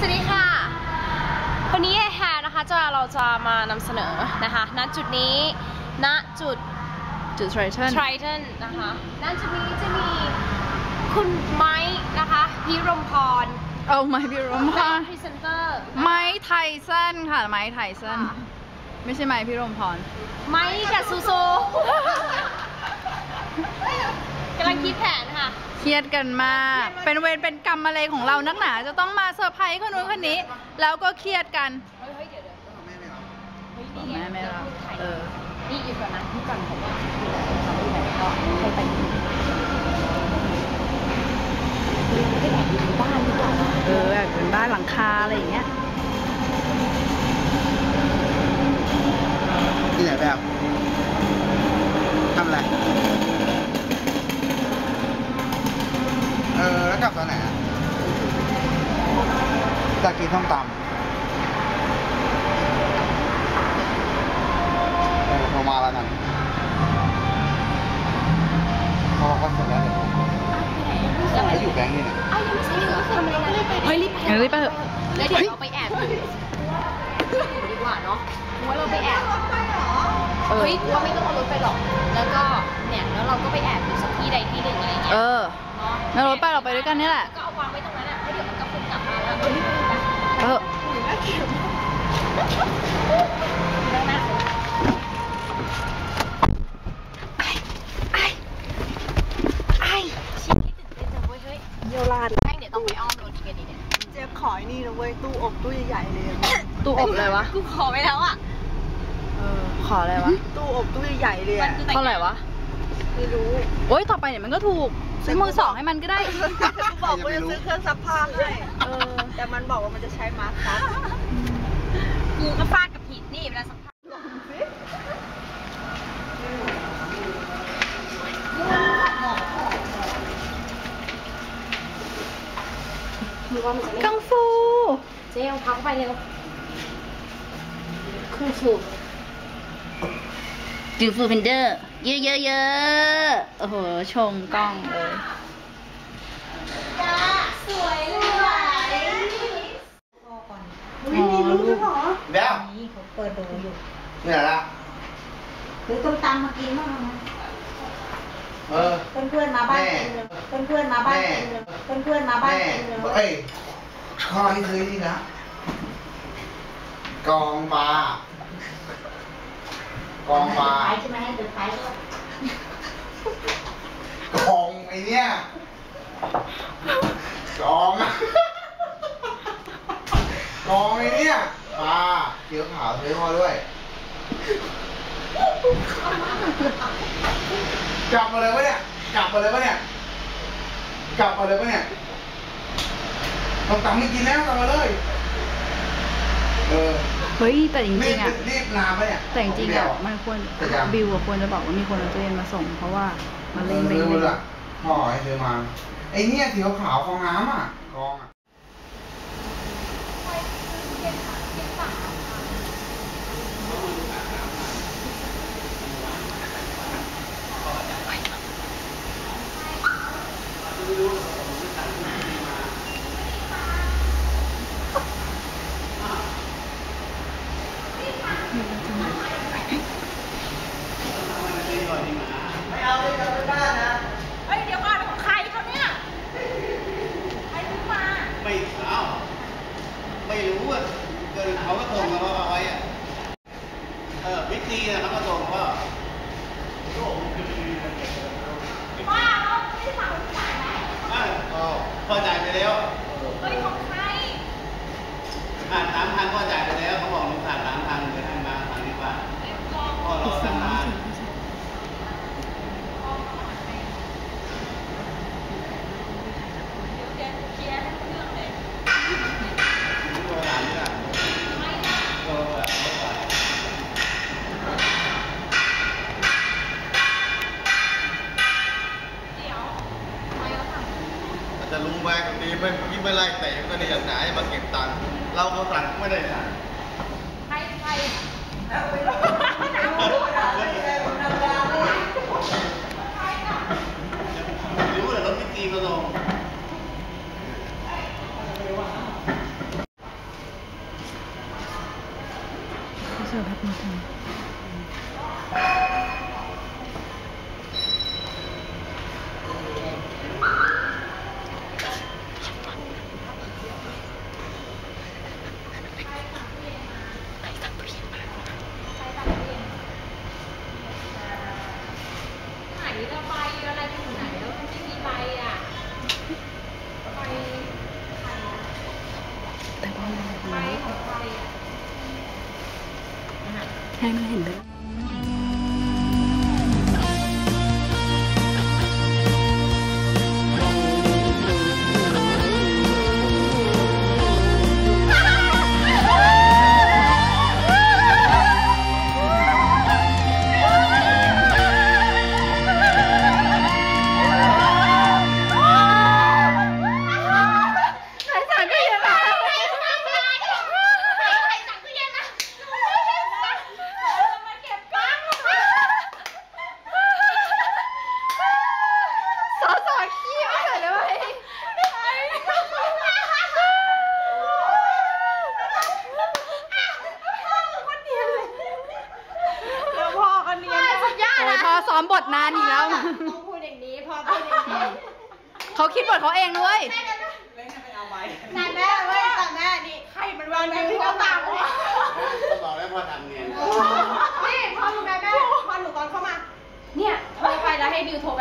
สวัสดีค่ะ วันนี้ไอแฮนะคะจะเราจะมานำเสนอนะคะณจุดนี้ณจุดจุด Triton ทริทันนะคะณจุดนี้จะมีคุณไม้นะคะพิรมพรเอาไม้พี่รมค่ะพรีเซนเตอร์ไม้ไทสันค่ะไม้ไทสันค่ะไม่ใช่ไม้พี่รมพรไม้กับซูโซกำลังคิดแผนค่ะ เครียดกันมาก เป็นเวรเป็นกรรมอะไรของเรานักหนา จะต้องมาเซอร์ไพรส์คนนู้นคนนี้ แล้วก็เครียดกันเฮ้ยเฮ้ยเดี๋ยวเดี๋ยวเฮ้ยบอกนี่แม่ไม่รับถ่ายเออ นี่อยู่ก่อนนะที่ก่อนผมว่าเขาอยู่ไหนก็ไปไปไม่ได้แอบอยู่ในบ้านหรือเปล่านะเออแบบเป็นบ้านหลังคาอะไรอย่างเงี้ยที่ไหนแบบทำอะไร เออ แล้วกลับตอนไหนอะ จะกินส้มตำเออโทรมาแล้วกันพอก็เสร็จแล้วเดี๋ยวผมแล้วอยู่แบงค์นี่นะอ้าวยังไม่ใช่เหรอทำอะไรนะเฮ้ยรีบไปเออรีบไปเถอะแล้วเดี๋ยวเราไปแอบอยู่ดีกว่าเนาะว่าเราไปแอบเฮ้ยเราไม่ต้องเอารถไปหรอก แล้วก็เนี่ยแล้วเราก็ไปแอบอยู่สักที่ใดที่หนึ่งอะไรเงี้ยเออเนาะงั้นรถไปเราไปด้วยกันนี่แหละก็เอาวางไว้ตรงนั้นอะแล้วเดี๋ยวมันก็คงกลับมาแล้ว เออรีบไปไปเออได้ไหมไอ้ชิ้นที่ตื่นเต้ยเฮ้ยเยี่ยวราดแม่งเดี๋ยวต้องไปอ้อมรถกันดีเนี่ยเจ๊ขอไอ้นี่นะเว้ยตู้อบตู้ใหญ่ๆเลยตู้อบเลยวะ กูขอไว้แล้วอะ เออ ขออะไรวะ ตู้อบตู้ใหญ่ๆเลยเท่าไหร่วะ ไม่รู้โอ๊ยต่อไปเนี่ยมันก็ถูกซื้อมือสองให้มันก็ได้ กูบอกกูจะซื้อเครื่องซักผ้าให้เออ แต่มันบอกว่ามันจะใช้มาสซับกูก็ฟาดกับผิดนี่เวลาสักพักกังฟู เจ๊เอาพักไปเร็วคือสูบจิงฟูเพนเดอร์ เยอะเยอะเยอะโอ้โห ชงกล้องเลยสวยเลยอ๋อลูกแล้วนี่เขาเปิดดูอยู่นี่แหละละหรือต้มตำมากินบ้างนะเออเพื่อนๆมาบ้านเต็มเลยเพื่อนๆมาบ้านเต็มเลยเพื่อนๆมาบ้านแม่เต็มเลยเอ้ยข้อที่ซื้อนี่นะกองปลา กองปลาใช่ไหมให้เปิดขายด้วยกองไอเนี้ยกองกองไอเนี้ยปลาเขียวขาวซื้อมาด้วย กลับมาเลยปะเนี่ย กลับมาเลยปะเนี่ย กลับมาเลยปะเนี่ยต้องตังไม่กินแล้วกลับมาเลย เออ เฮ้ยแต่จรีริบงๆอะรีบนานปะเนี่ยแต่จริงๆเดีอะยวมันควรแต่ยังบิวอะควรจะบอกว่ามีคนเอาตู้เย็นมาส่ง เพราะว่ามันเล่นไปเออเรื่รู้อยละพ่อให้ซื้อมาไอเนี้ยสีขาวๆฟองน้ำอะกองอะ เฮ้ยเดี๋ยวก่อนของใครเขาเนี่ยใครซื้อมา ไม่เอาไม่รู้อะเกิดเขาก็ส่งมาว่าเอาไว้อะ เอ อบิ๊กซีนะเขาก็ส่งว่าบ้าเราไม่ได้สั่งจ่ายไหมอะพอจ่ายไปแล้ว แต่ก็ในยันหนามาเก็บตังค์เราก็ตังค์ไม่ได้หาใครใครเอาไปลงหนาวเลยธรรมดาเลยรู้แต่รถไม่ตีมาลงสวัสดีค่ะ ให้ไม่เห็นด้วย อ้ยพอซ้อมบทนานอีกแล้ว ต้องพูดอย่างนี้พ่อพูดอย่างนี้เขาคิดบทเขาเองด้วยแต่แม่เว้ยแต่แม่นี่ใครมันวางแม่ที่หน้าต่างวะก็บอกแล้วพ่อทำเนียนนี่พ่อรู้ไหมแม่พ่อหนูตอนเข้ามา เนี่ยโทรไปแล้วให้บิวโทรไป